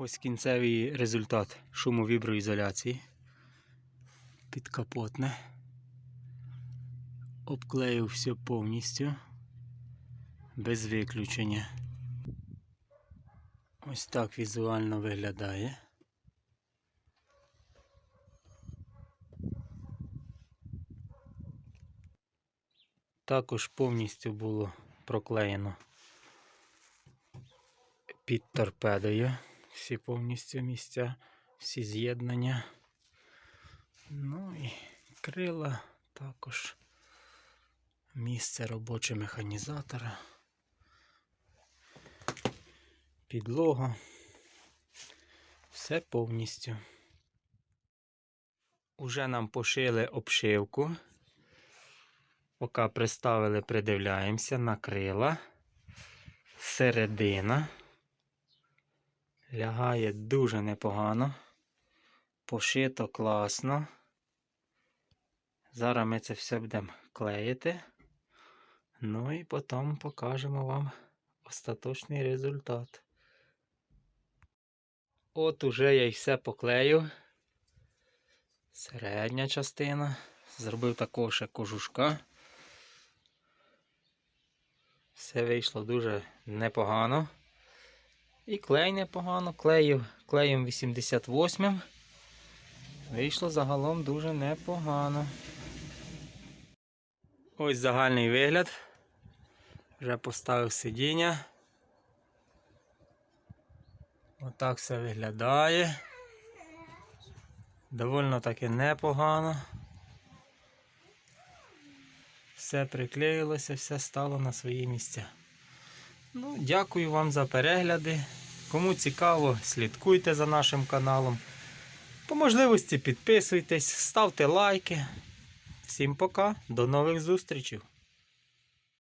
Ось кінцевий результат шумовіброізоляції. Підкапотне. Обклеїв все повністю. Без виключення. Ось так візуально виглядає. Також повністю було проклеєно під торпедою. Всі повністю місця, всі з'єднання. Ну і крила також. Місце робоче механізатора. Підлога. Все повністю. Уже нам пошили обшивку. Поки приставили, придивляємося на крила. Середина. Лягає дуже непогано. Пошито класно. Зараз ми це все будемо клеїти. Ну і потім покажемо вам остаточний результат. От уже я й все поклеїв. Середня частина. Зробив такого ще кожушка. Все вийшло дуже непогано. І клей непогано. Клеїв клеєм 88. Вийшло загалом дуже непогано. Ось загальний вигляд. Вже поставив сидіння. Отак все виглядає. Довольно таки непогано. Все приклеїлося, все стало на свої місця. Ну, дякую вам за перегляди. Кому цікаво, слідкуйте за нашим каналом. По можливості підписуйтесь, ставте лайки. Всім пока, до нових зустрічей!